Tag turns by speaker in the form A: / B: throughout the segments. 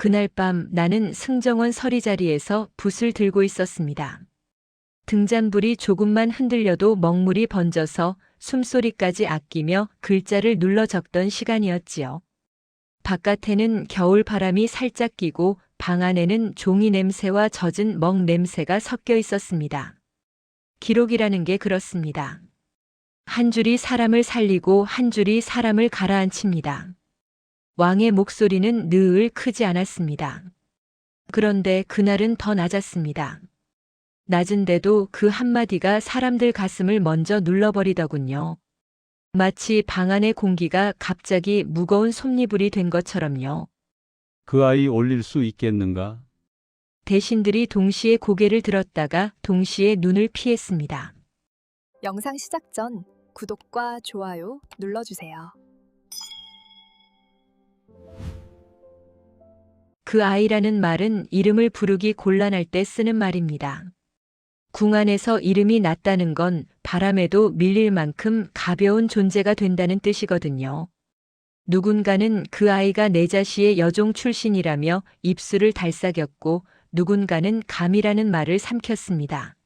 A: 그날 밤 나는 승정원 서리 자리에서 붓을 들고 있었습니다. 등잔불이 조금만 흔들려도 먹물이 번져서 숨소리까지 아끼며 글자를 눌러 적던 시간이었지요. 바깥에는 겨울 바람이 살짝 끼고 방 안에는 종이 냄새와 젖은 먹 냄새가 섞여 있었습니다. 기록이라는 게 그렇습니다. 한 줄이 사람을 살리고 한 줄이 사람을 가라앉힙니다. 왕의 목소리는 늘 크지 않았습니다. 그런데 그날은 더 낮았습니다. 낮은데도 그 한마디가 사람들 가슴을 먼저 눌러버리더군요. 마치 방 안의 공기가 갑자기 무거운 솜니불이 된 것처럼요.
B: 그 아이 올릴 수 있겠는가?
A: 대신들이 동시에 고개를 들었다가 동시에 눈을 피했습니다.
C: 영상 시작 전 구독과 좋아요 눌러주세요.
A: 그 아이라는 말은 이름을 부르기 곤란할 때 쓰는 말입니다. 궁 안에서 이름이 났다는 건 바람에도 밀릴 만큼 가벼운 존재가 된다는 뜻이거든요. 누군가는 그 아이가 내 자시의 여종 출신이라며 입술을 달싹였고 누군가는 감이라는 말을 삼켰습니다.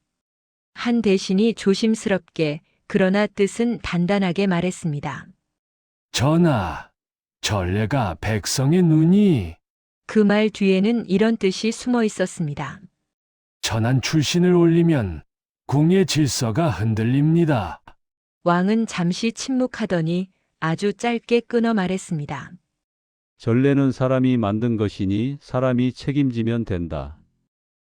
A: 한 대신이 조심스럽게 그러나 뜻은 단단하게 말했습니다.
D: 전하, 전례가 백성의 눈이
A: 그 말 뒤에는 이런 뜻이 숨어 있었습니다.
D: 천한 출신을 올리면 궁의 질서가 흔들립니다.
A: 왕은 잠시 침묵하더니 아주 짧게 끊어 말했습니다.
B: 전례는 사람이 만든 것이니 사람이 책임지면 된다.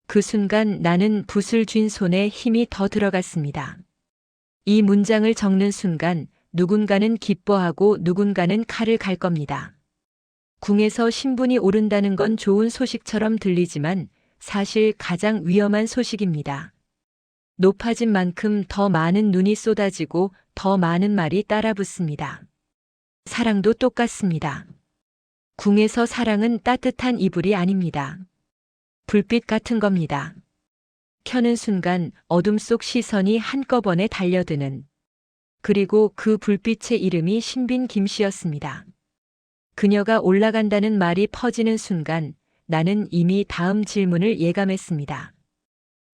A: 그 순간 나는 붓을 쥔 손에 힘이 더 들어갔습니다. 이 문장을 적는 순간 누군가는 기뻐하고 누군가는 칼을 갈 겁니다. 궁에서 신분이 오른다는 건 좋은 소식처럼 들리지만 사실 가장 위험한 소식입니다. 높아진 만큼 더 많은 눈이 쏟아지고 더 많은 말이 따라붙습니다. 사랑도 똑같습니다. 궁에서 사랑은 따뜻한 이불이 아닙니다. 불빛 같은 겁니다. 켜는 순간 어둠 속 시선이 한꺼번에 달려드는 그리고 그 불빛의 이름이 신빈 김씨였습니다. 그녀가 올라간다는 말이 퍼지는 순간 나는 이미 다음 질문을 예감했습니다.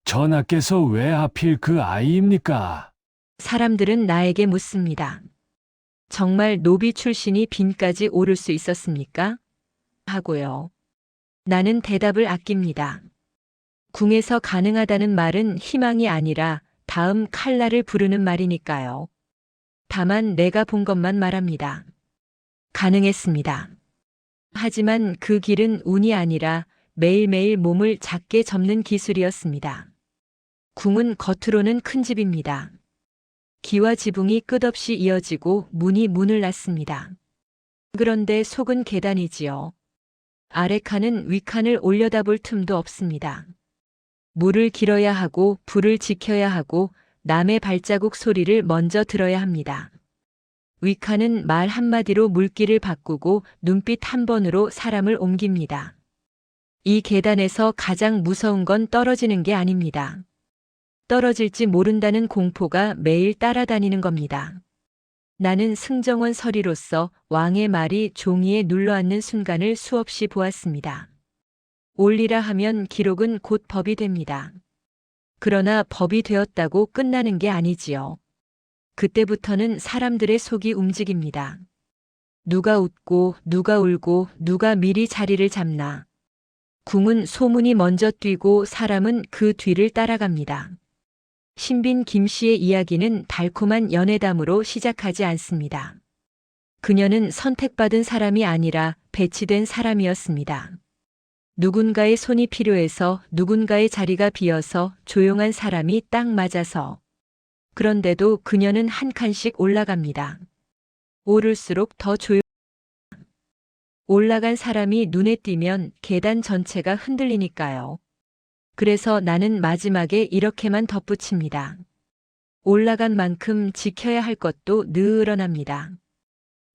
D: 전하께서 왜 하필 그 아이입니까?
A: 사람들은 나에게 묻습니다. 정말 노비 출신이 빈까지 오를 수 있었습니까? 하고요. 나는 대답을 아낍니다. 궁에서 가능하다는 말은 희망이 아니라 다음 칼날을 부르는 말이니까요. 다만 내가 본 것만 말합니다. 가능했습니다. 하지만 그 길은 운이 아니라 매일매일 몸을 작게 접는 기술이었습니다. 궁은 겉으로는 큰 집입니다. 기와 지붕이 끝없이 이어지고 문이 문을 놨습니다. 그런데 속은 계단이지요. 아래 칸은 위 칸을 올려다볼 틈도 없습니다. 물을 길어야 하고 불을 지켜야 하고 남의 발자국 소리를 먼저 들어야 합니다. 위 칸은 말 한마디로 물길을 바꾸고 눈빛 한 번으로 사람을 옮깁니다. 이 계단에서 가장 무서운 건 떨어지는 게 아닙니다. 떨어질지 모른다는 공포가 매일 따라다니는 겁니다. 나는 승정원 서리로서 왕의 말이 종이에 눌러앉는 순간을 수없이 보았습니다. 올리라 하면 기록은 곧 법이 됩니다. 그러나 법이 되었다고 끝나는 게 아니지요. 그때부터는 사람들의 속이 움직입니다. 누가 웃고 누가 울고 누가 미리 자리를 잡나. 궁은 소문이 먼저 뛰고 사람은 그 뒤를 따라갑니다. 신빈 김 씨의 이야기는 달콤한 연애담으로 시작하지 않습니다. 그녀는 선택받은 사람이 아니라 배치된 사람이었습니다. 누군가의 손이 필요해서 누군가의 자리가 비어서 조용한 사람이 딱 맞아서. 그런데도 그녀는 한 칸씩 올라갑니다. 오를수록 더 조용. 올라간 사람이 눈에 띄면 계단 전체가 흔들리니까요. 그래서 나는 마지막에 이렇게만 덧붙입니다. 올라간 만큼 지켜야 할 것도 늘어납니다.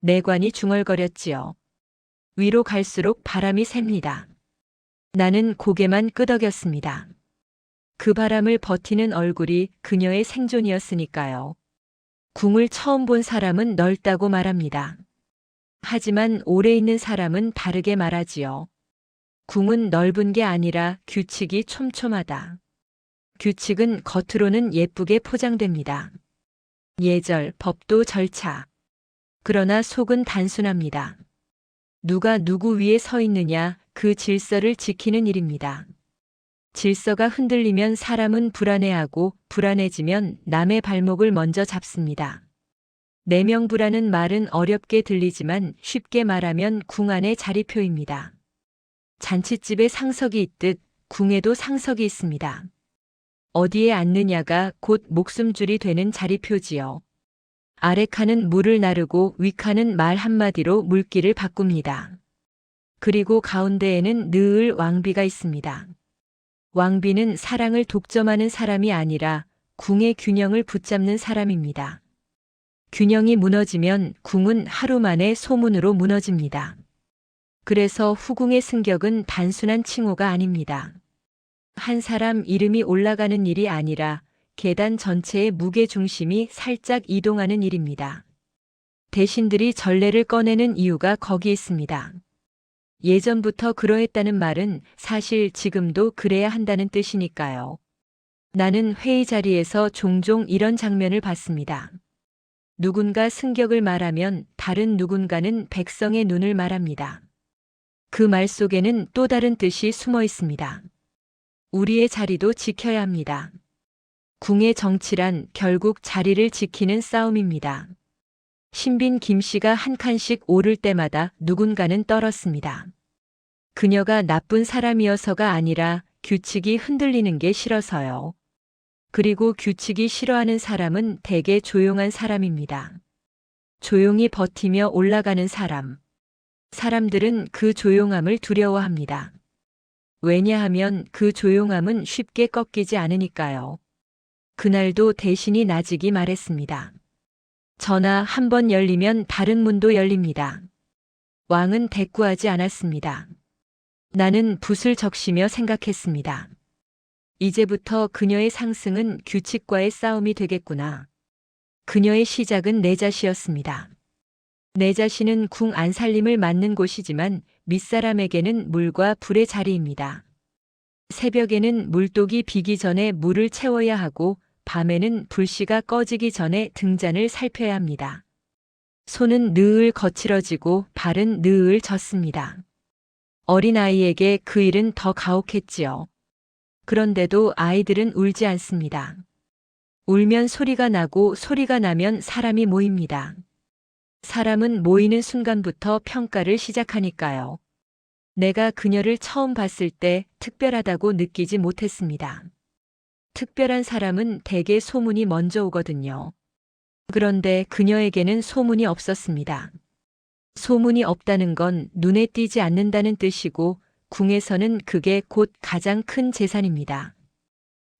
A: 내관이 중얼거렸지요. 위로 갈수록 바람이 셉니다. 나는 고개만 끄덕였습니다. 그 바람을 버티는 얼굴이 그녀의 생존이었으니까요. 궁을 처음 본 사람은 넓다고 말합니다. 하지만 오래 있는 사람은 다르게 말하지요. 궁은 넓은 게 아니라 규칙이 촘촘하다. 규칙은 겉으로는 예쁘게 포장됩니다. 예절, 법도 절차. 그러나 속은 단순합니다. 누가 누구 위에 서 있느냐 그 질서를 지키는 일입니다. 질서가 흔들리면 사람은 불안해하고 불안해지면 남의 발목을 먼저 잡습니다. 내명불안은 말은 어렵게 들리지만 쉽게 말하면 궁 안의 자리표입니다. 잔칫집에 상석이 있듯 궁에도 상석이 있습니다. 어디에 앉느냐가 곧 목숨줄이 되는 자리표지요. 아래 칸은 물을 나르고 위 칸은 말 한마디로 물기를 바꿉니다. 그리고 가운데에는 늘 왕비가 있습니다. 왕비는 사랑을 독점하는 사람이 아니라 궁의 균형을 붙잡는 사람입니다. 균형이 무너지면 궁은 하루 만에 소문으로 무너집니다. 그래서 후궁의 승격은 단순한 칭호가 아닙니다. 한 사람 이름이 올라가는 일이 아니라 계단 전체의 무게 중심이 살짝 이동하는 일입니다. 대신들이 전례를 꺼내는 이유가 거기 있습니다. 예전부터 그러했다는 말은 사실 지금도 그래야 한다는 뜻이니까요. 나는 회의 자리에서 종종 이런 장면을 봤습니다. 누군가 승격을 말하면 다른 누군가는 백성의 눈을 말합니다. 그 말 속에는 또 다른 뜻이 숨어 있습니다. 우리의 자리도 지켜야 합니다. 궁의 정치란 결국 자리를 지키는 싸움입니다. 신빈 김 씨가 한 칸씩 오를 때마다 누군가는 떨었습니다. 그녀가 나쁜 사람이어서가 아니라 규칙이 흔들리는 게 싫어서요. 그리고 규칙이 싫어하는 사람은 대개 조용한 사람입니다. 조용히 버티며 올라가는 사람. 사람들은 그 조용함을 두려워합니다. 왜냐하면 그 조용함은 쉽게 꺾이지 않으니까요. 그날도 대신이 나직이 말했습니다. 전화 한번 열리면 다른 문도 열립니다. 왕은 대꾸하지 않았습니다. 나는 붓을 적시며 생각했습니다. 이제부터 그녀의 상승은 규칙과의 싸움이 되겠구나. 그녀의 시작은 내 자시였습니다. 내 자신은 궁 안살림을 맡는 곳이지만 밑사람에게는 물과 불의 자리입니다. 새벽에는 물독이 비기 전에 물을 채워야 하고 밤에는 불씨가 꺼지기 전에 등잔을 살펴야 합니다. 손은 늘 거칠어지고 발은 늘 젖습니다. 어린아이에게 그 일은 더 가혹했지요. 그런데도 아이들은 울지 않습니다. 울면 소리가 나고 소리가 나면 사람이 모입니다. 사람은 모이는 순간부터 평가를 시작하니까요. 내가 그녀를 처음 봤을 때 특별하다고 느끼지 못했습니다. 특별한 사람은 대개 소문이 먼저 오거든요. 그런데 그녀에게는 소문이 없었습니다. 소문이 없다는 건 눈에 띄지 않는다는 뜻이고 궁에서는 그게 곧 가장 큰 재산입니다.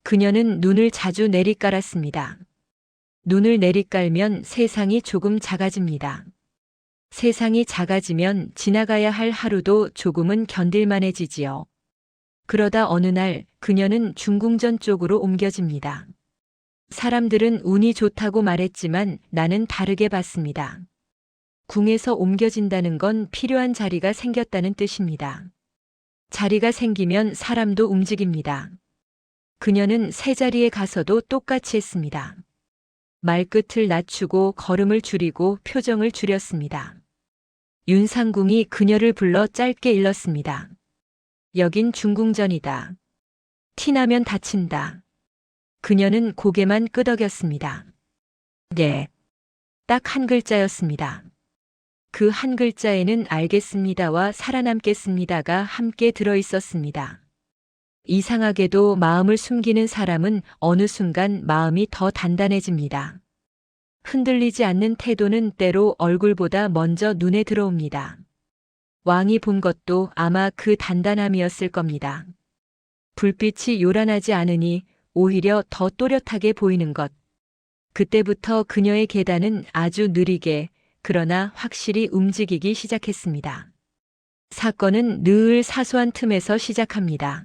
A: 그녀는 눈을 자주 내리깔았습니다. 눈을 내리깔면 세상이 조금 작아집니다. 세상이 작아지면 지나가야 할 하루도 조금은 견딜만해지지요. 그러다 어느 날 그녀는 중궁전 쪽으로 옮겨집니다. 사람들은 운이 좋다고 말했지만 나는 다르게 봤습니다. 궁에서 옮겨진다는 건 필요한 자리가 생겼다는 뜻입니다. 자리가 생기면 사람도 움직입니다. 그녀는 새 자리에 가서도 똑같이 했습니다. 말끝을 낮추고 걸음을 줄이고 표정을 줄였습니다. 윤상궁이 그녀를 불러 짧게 일렀습니다. 여긴 중궁전이다. 티나면 다친다. 그녀는 고개만 끄덕였습니다. 네. 딱 한 글자였습니다. 그 한 글자에는 알겠습니다와 살아남겠습니다가 함께 들어 있었습니다. 이상하게도 마음을 숨기는 사람은 어느 순간 마음이 더 단단해집니다. 흔들리지 않는 태도는 때로 얼굴보다 먼저 눈에 들어옵니다. 왕이 본 것도 아마 그 단단함이었을 겁니다. 불빛이 요란하지 않으니 오히려 더 또렷하게 보이는 것. 그때부터 그녀의 계단은 아주 느리게 그러나 확실히 움직이기 시작했습니다. 사건은 늘 사소한 틈에서 시작합니다.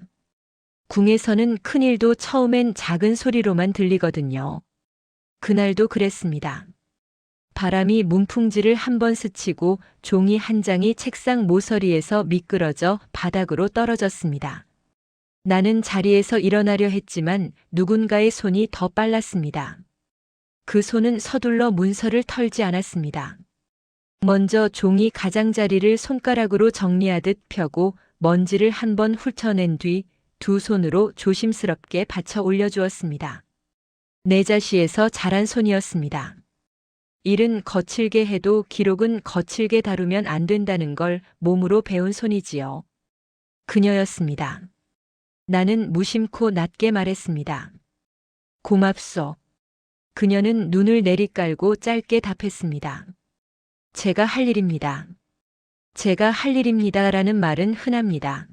A: 궁에서는 큰일도 처음엔 작은 소리로만 들리거든요. 그날도 그랬습니다. 바람이 문풍지를 한 번 스치고 종이 한 장이 책상 모서리에서 미끄러져 바닥으로 떨어졌습니다. 나는 자리에서 일어나려 했지만 누군가의 손이 더 빨랐습니다. 그 손은 서둘러 문서를 털지 않았습니다. 먼저 종이 가장자리를 손가락으로 정리하듯 펴고 먼지를 한 번 훑어낸 뒤 두 손으로 조심스럽게 받쳐 올려주었습니다. 내 자시에서 자란 손이었습니다. 일은 거칠게 해도 기록은 거칠게 다루면 안 된다는 걸 몸으로 배운 손이지요. 그녀였습니다. 나는 무심코 낮게 말했습니다. 고맙소. 그녀는 눈을 내리깔고 짧게 답했습니다. 제가 할 일입니다. 제가 할 일입니다 라는 말은 흔합니다.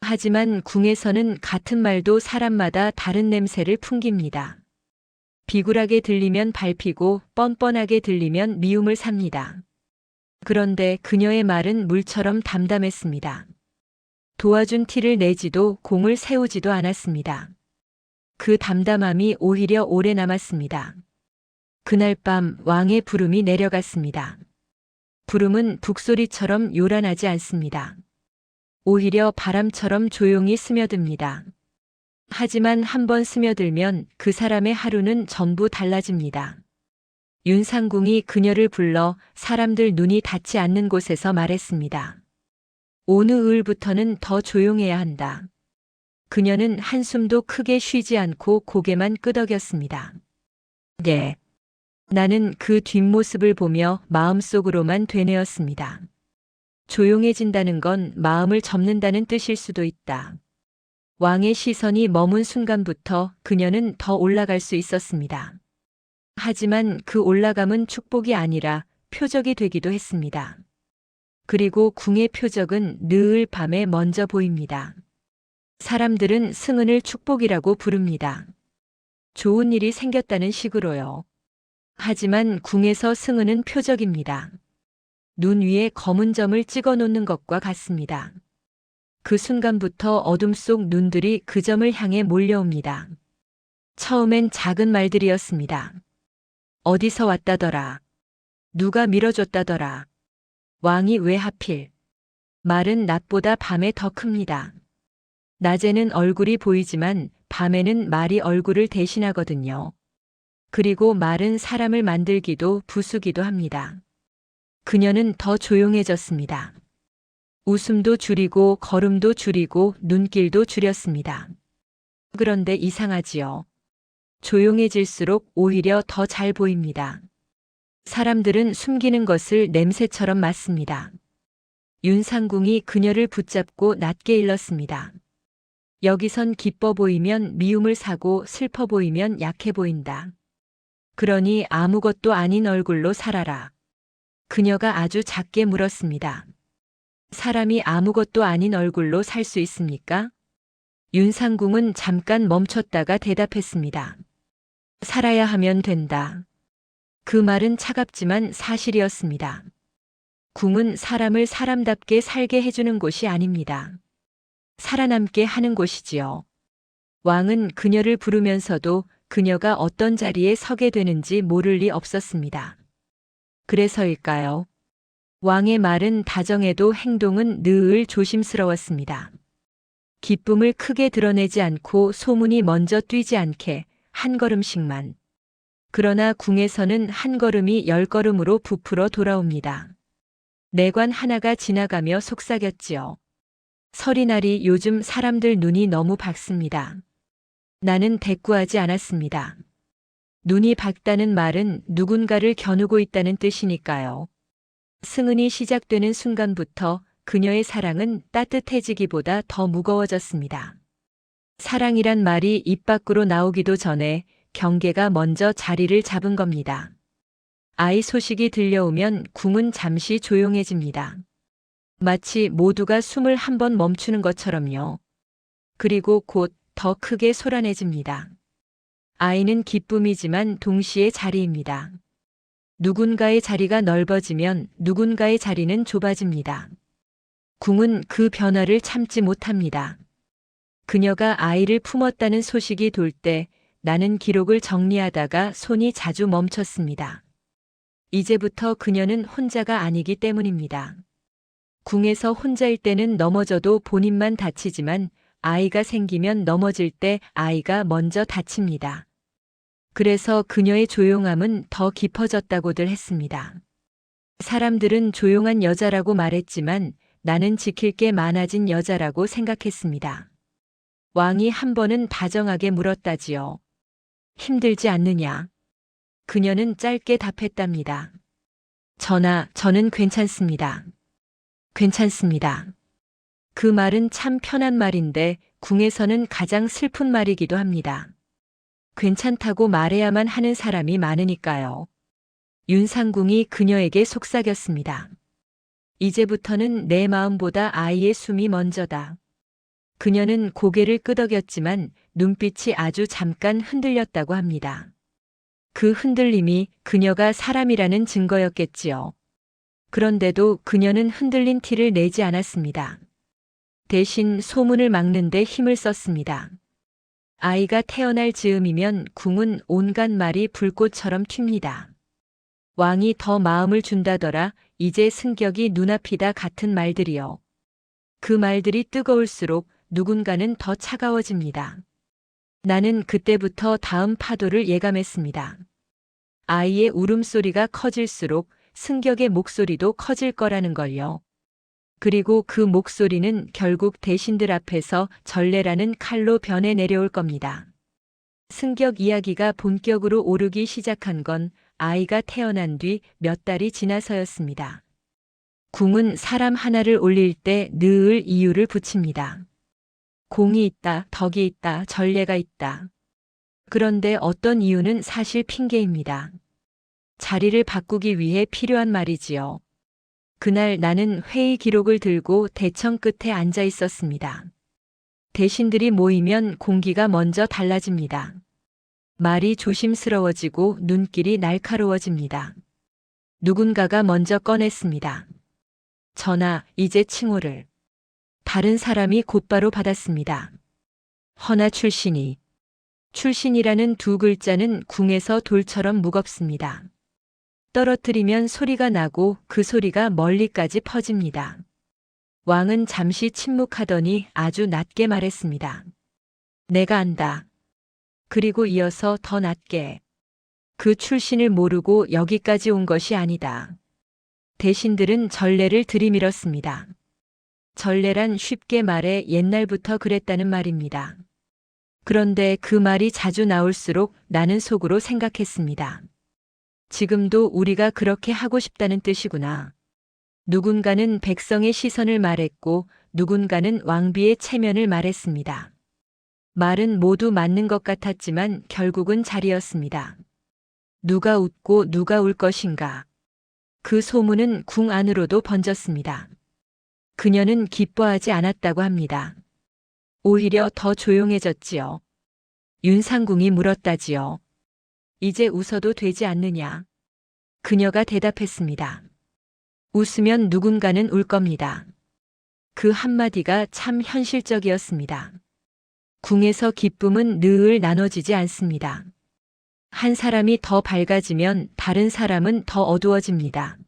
A: 하지만 궁에서는 같은 말도 사람마다 다른 냄새를 풍깁니다. 비굴하게 들리면 밟히고 뻔뻔하게 들리면 미움을 삽니다. 그런데 그녀의 말은 물처럼 담담했습니다. 도와준 티를 내지도 공을 세우지도 않았습니다. 그 담담함이 오히려 오래 남았습니다. 그날 밤 왕의 부름이 내려갔습니다. 부름은 북소리처럼 요란하지 않습니다. 오히려 바람처럼 조용히 스며듭니다. 하지만 한번 스며들면 그 사람의 하루는 전부 달라집니다. 윤상궁이 그녀를 불러 사람들 눈이 닿지 않는 곳에서 말했습니다. 오느 을부터는 더 조용해야 한다. 그녀는 한숨도 크게 쉬지 않고 고개만 끄덕였습니다. 네. 나는 그 뒷모습을 보며 마음속으로만 되뇌었습니다. 조용해진다는 건 마음을 접는다는 뜻일 수도 있다. 왕의 시선이 머문 순간부터 그녀는 더 올라갈 수 있었습니다. 하지만 그 올라감은 축복이 아니라 표적이 되기도 했습니다. 그리고 궁의 표적은 늘 밤에 먼저 보입니다. 사람들은 승은을 축복이라고 부릅니다. 좋은 일이 생겼다는 식으로요. 하지만 궁에서 승은은 표적입니다. 눈 위에 검은 점을 찍어 놓는 것과 같습니다. 그 순간부터 어둠 속 눈들이 그 점을 향해 몰려옵니다. 처음엔 작은 말들이었습니다. 어디서 왔다더라. 누가 밀어줬다더라. 왕이 왜 하필. 말은 낮보다 밤에 더 큽니다. 낮에는 얼굴이 보이지만 밤에는 말이 얼굴을 대신하거든요. 그리고 말은 사람을 만들기도 부수기도 합니다. 그녀는 더 조용해졌습니다. 웃음도 줄이고 걸음도 줄이고 눈길도 줄였습니다. 그런데 이상하지요. 조용해질수록 오히려 더 잘 보입니다. 사람들은 숨기는 것을 냄새처럼 맡습니다. 윤상궁이 그녀를 붙잡고 낮게 일렀습니다. 여기선 기뻐 보이면 미움을 사고 슬퍼 보이면 약해 보인다. 그러니 아무것도 아닌 얼굴로 살아라. 그녀가 아주 작게 물었습니다. 사람이 아무것도 아닌 얼굴로 살 수 있습니까? 윤상궁은 잠깐 멈췄다가 대답했습니다. 살아야 하면 된다. 그 말은 차갑지만 사실이었습니다. 궁은 사람을 사람답게 살게 해주는 곳이 아닙니다. 살아남게 하는 곳이지요. 왕은 그녀를 부르면서도 그녀가 어떤 자리에 서게 되는지 모를 리 없었습니다. 그래서일까요? 왕의 말은 다정해도 행동은 늘 조심스러웠습니다. 기쁨을 크게 드러내지 않고 소문이 먼저 뛰지 않게 한 걸음씩만. 그러나 궁에서는 한 걸음이 열 걸음으로 부풀어 돌아옵니다. 내관 하나가 지나가며 속삭였지요. 서리날이 요즘 사람들 눈이 너무 밝습니다. 나는 대꾸하지 않았습니다. 눈이 밝다는 말은 누군가를 겨누고 있다는 뜻이니까요. 승은이 시작되는 순간부터 그녀의 사랑은 따뜻해지기보다 더 무거워졌습니다. 사랑이란 말이 입 밖으로 나오기도 전에 경계가 먼저 자리를 잡은 겁니다. 아이 소식이 들려오면 궁은 잠시 조용해집니다. 마치 모두가 숨을 한 번 멈추는 것처럼요. 그리고 곧 더 크게 소란해집니다. 아이는 기쁨이지만 동시에 자리입니다. 누군가의 자리가 넓어지면 누군가의 자리는 좁아집니다. 궁은 그 변화를 참지 못합니다. 그녀가 아이를 품었다는 소식이 돌 때 나는 기록을 정리하다가 손이 자주 멈췄습니다. 이제부터 그녀는 혼자가 아니기 때문입니다. 궁에서 혼자일 때는 넘어져도 본인만 다치지만 아이가 생기면 넘어질 때 아이가 먼저 다칩니다. 그래서 그녀의 조용함은 더 깊어졌다고들 했습니다. 사람들은 조용한 여자라고 말했지만 나는 지킬 게 많아진 여자라고 생각했습니다. 왕이 한 번은 다정하게 물었다지요. 힘들지 않느냐? 그녀는 짧게 답했답니다. 전하, 저는 괜찮습니다. 괜찮습니다. 그 말은 참 편한 말인데 궁에서는 가장 슬픈 말이기도 합니다. 괜찮다고 말해야만 하는 사람이 많으니까요. 윤상궁이 그녀에게 속삭였습니다. 이제부터는 내 마음보다 아이의 숨이 먼저다. 그녀는 고개를 끄덕였지만 눈빛이 아주 잠깐 흔들렸다고 합니다. 그 흔들림이 그녀가 사람이라는 증거였겠지요. 그런데도 그녀는 흔들린 티를 내지 않았습니다. 대신 소문을 막는 데 힘을 썼습니다. 아이가 태어날 즈음이면 궁은 온갖 말이 불꽃처럼 튑니다. 왕이 더 마음을 준다더라 이제 승격이 눈앞이다 같은 말들이요. 그 말들이 뜨거울수록 누군가는 더 차가워집니다. 나는 그때부터 다음 파도를 예감했습니다. 아이의 울음소리가 커질수록 승격의 목소리도 커질 거라는 걸요. 그리고 그 목소리는 결국 대신들 앞에서 전례라는 칼로 변해 내려올 겁니다. 승격 이야기가 본격으로 오르기 시작한 건 아이가 태어난 뒤 몇 달이 지나서였습니다. 궁은 사람 하나를 올릴 때 늘 이유를 붙입니다. 공이 있다, 덕이 있다, 전례가 있다. 그런데 어떤 이유는 사실 핑계입니다. 자리를 바꾸기 위해 필요한 말이지요. 그날 나는 회의 기록을 들고 대청 끝에 앉아 있었습니다. 대신들이 모이면 공기가 먼저 달라집니다. 말이 조심스러워지고 눈길이 날카로워집니다. 누군가가 먼저 꺼냈습니다. 전하, 이제 칭호를. 다른 사람이 곧바로 받았습니다. 허나 출신이. 출신이라는 두 글자는 궁에서 돌처럼 무겁습니다. 떨어뜨리면 소리가 나고 그 소리가 멀리까지 퍼집니다. 왕은 잠시 침묵하더니 아주 낮게 말했습니다. 내가 안다. 그리고 이어서 더 낮게. 그 출신을 모르고 여기까지 온 것이 아니다. 대신들은 전례를 들이밀었습니다. 전례란 쉽게 말해 옛날부터 그랬다는 말입니다. 그런데 그 말이 자주 나올수록 나는 속으로 생각했습니다. 지금도 우리가 그렇게 하고 싶다는 뜻이구나. 누군가는 백성의 시선을 말했고 누군가는 왕비의 체면을 말했습니다. 말은 모두 맞는 것 같았지만 결국은 자리였습니다. 누가 웃고 누가 울 것인가. 그 소문은 궁 안으로도 번졌습니다. 그녀는 기뻐하지 않았다고 합니다. 오히려 더 조용해졌지요. 윤상궁이 물었다지요. 이제 웃어도 되지 않느냐. 그녀가 대답했습니다. 웃으면 누군가는 울 겁니다. 그 한마디가 참 현실적이었습니다. 궁에서 기쁨은 늘 나눠지지 않습니다. 한 사람이 더 밝아지면 다른 사람은 더 어두워집니다.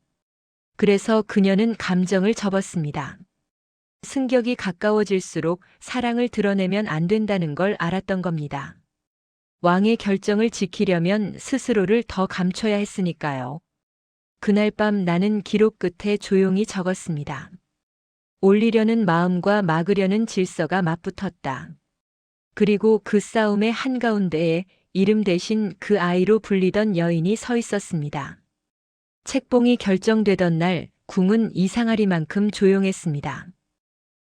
A: 그래서 그녀는 감정을 접었습니다. 승격이 가까워질수록 사랑을 드러내면 안 된다는 걸 알았던 겁니다. 왕의 결정을 지키려면 스스로를 더 감춰야 했으니까요. 그날 밤 나는 기록 끝에 조용히 적었습니다. 올리려는 마음과 막으려는 질서가 맞붙었다. 그리고 그 싸움의 한가운데에 이름 대신 그 아이로 불리던 여인이 서 있었습니다. 책봉이 결정되던 날 궁은 이상하리만큼 조용했습니다.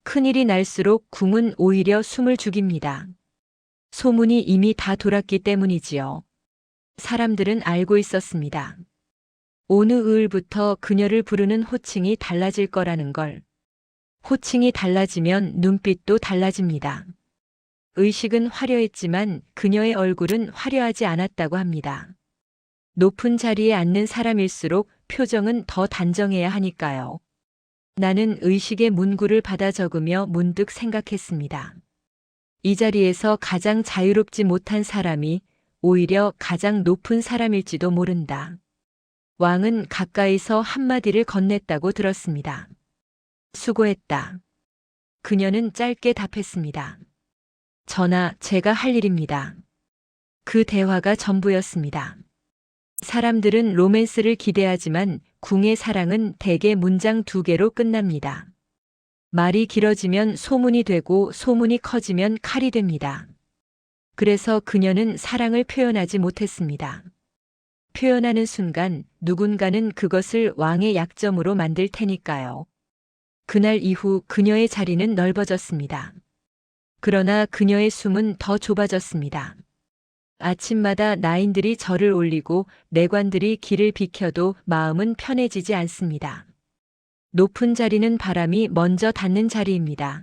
A: 큰일이 날수록 궁은 오히려 숨을 죽입니다. 소문이 이미 다 돌았기 때문이지요. 사람들은 알고 있었습니다. 어느 을부터 그녀를 부르는 호칭이 달라질 거라는 걸. 호칭이 달라지면 눈빛도 달라집니다. 의식은 화려했지만 그녀의 얼굴은 화려하지 않았다고 합니다. 높은 자리에 앉는 사람일수록 표정은 더 단정해야 하니까요. 나는 의식의 문구를 받아 적으며 문득 생각했습니다. 이 자리에서 가장 자유롭지 못한 사람이 오히려 가장 높은 사람일지도 모른다. 왕은 가까이서 한마디를 건넸다고 들었습니다. 수고했다. 그녀는 짧게 답했습니다. 전하, 제가 할 일입니다. 그 대화가 전부였습니다. 사람들은 로맨스를 기대하지만 궁의 사랑은 대개 문장 두 개로 끝납니다. 말이 길어지면 소문이 되고 소문이 커지면 칼이 됩니다. 그래서 그녀는 사랑을 표현하지 못했습니다. 표현하는 순간 누군가는 그것을 왕의 약점으로 만들 테니까요. 그날 이후 그녀의 자리는 넓어졌습니다. 그러나 그녀의 숨은 더 좁아졌습니다. 아침마다 나인들이 절을 올리고 내관들이 길을 비켜도 마음은 편해지지 않습니다. 높은 자리는 바람이 먼저 닿는 자리입니다.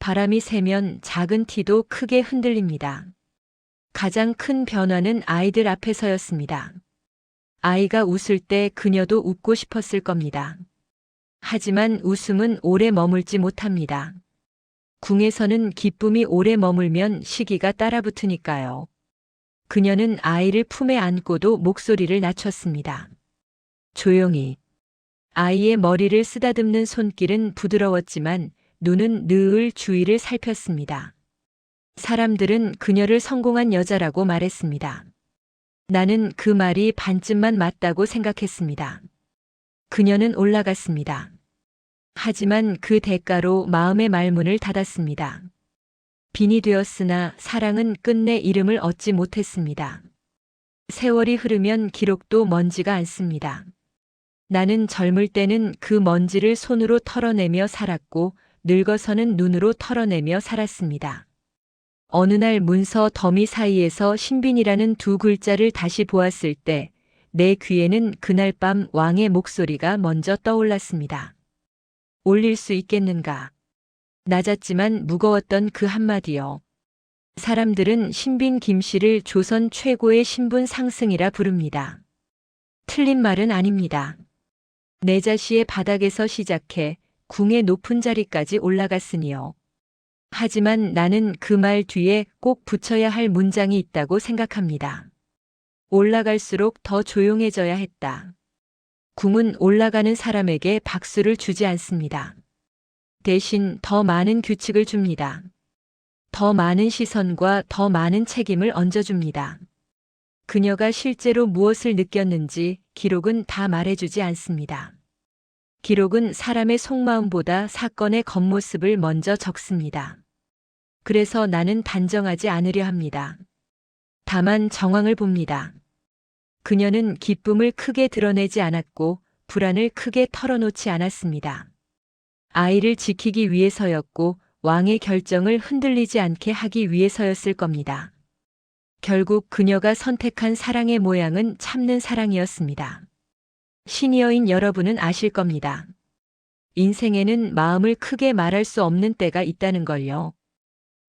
A: 바람이 세면 작은 티도 크게 흔들립니다. 가장 큰 변화는 아이들 앞에서였습니다. 아이가 웃을 때 그녀도 웃고 싶었을 겁니다. 하지만 웃음은 오래 머물지 못합니다. 궁에서는 기쁨이 오래 머물면 시기가 따라붙으니까요. 그녀는 아이를 품에 안고도 목소리를 낮췄습니다. 조용히. 아이의 머리를 쓰다듬는 손길은 부드러웠지만 눈은 늘 주위를 살폈습니다. 사람들은 그녀를 성공한 여자라고 말했습니다. 나는 그 말이 반쯤만 맞다고 생각했습니다. 그녀는 올라갔습니다. 하지만 그 대가로 마음의 말문을 닫았습니다. 빈이 되었으나 사랑은 끝내 이름을 얻지 못했습니다. 세월이 흐르면 기록도 먼지가 않습니다. 나는 젊을 때는 그 먼지를 손으로 털어내며 살았고 늙어서는 눈으로 털어내며 살았습니다. 어느 날 문서 더미 사이에서 신빈이라는 두 글자를 다시 보았을 때 내 귀에는 그날 밤 왕의 목소리가 먼저 떠올랐습니다. 올릴 수 있겠는가? 낮았지만 무거웠던 그 한마디요. 사람들은 신빈 김 씨를 조선 최고의 신분 상승이라 부릅니다. 틀린 말은 아닙니다. 내자시의 바닥에서 시작해 궁의 높은 자리까지 올라갔으니요. 하지만 나는 그 말 뒤에 꼭 붙여야 할 문장이 있다고 생각합니다. 올라갈수록 더 조용해져야 했다. 궁은 올라가는 사람에게 박수를 주지 않습니다. 대신 더 많은 규칙을 줍니다. 더 많은 시선과 더 많은 책임을 얹어줍니다. 그녀가 실제로 무엇을 느꼈는지 기록은 다 말해주지 않습니다. 기록은 사람의 속마음보다 사건의 겉모습을 먼저 적습니다. 그래서 나는 단정하지 않으려 합니다. 다만 정황을 봅니다. 그녀는 기쁨을 크게 드러내지 않았고 불안을 크게 털어놓지 않았습니다. 아이를 지키기 위해서였고 왕의 결정을 흔들리지 않게 하기 위해서였을 겁니다. 결국 그녀가 선택한 사랑의 모양은 참는 사랑이었습니다. 시니어인 여러분은 아실 겁니다. 인생에는 마음을 크게 말할 수 없는 때가 있다는 걸요.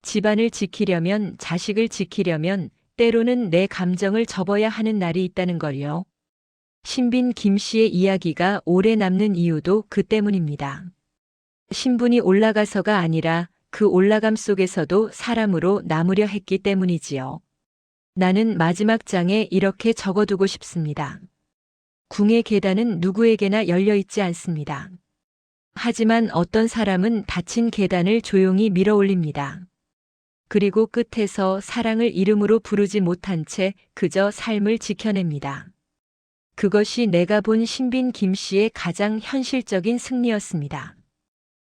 A: 집안을 지키려면, 자식을 지키려면, 때로는 내 감정을 접어야 하는 날이 있다는 걸요. 신빈 김 씨의 이야기가 오래 남는 이유도 그 때문입니다. 신분이 올라가서가 아니라 그 올라감 속에서도 사람으로 남으려 했기 때문이지요. 나는 마지막 장에 이렇게 적어두고 싶습니다. 궁의 계단은 누구에게나 열려 있지 않습니다. 하지만 어떤 사람은 닫힌 계단을 조용히 밀어 올립니다. 그리고 끝에서 사랑을 이름으로 부르지 못한 채 그저 삶을 지켜냅니다. 그것이 내가 본 신빈 김 씨의 가장 현실적인 승리였습니다.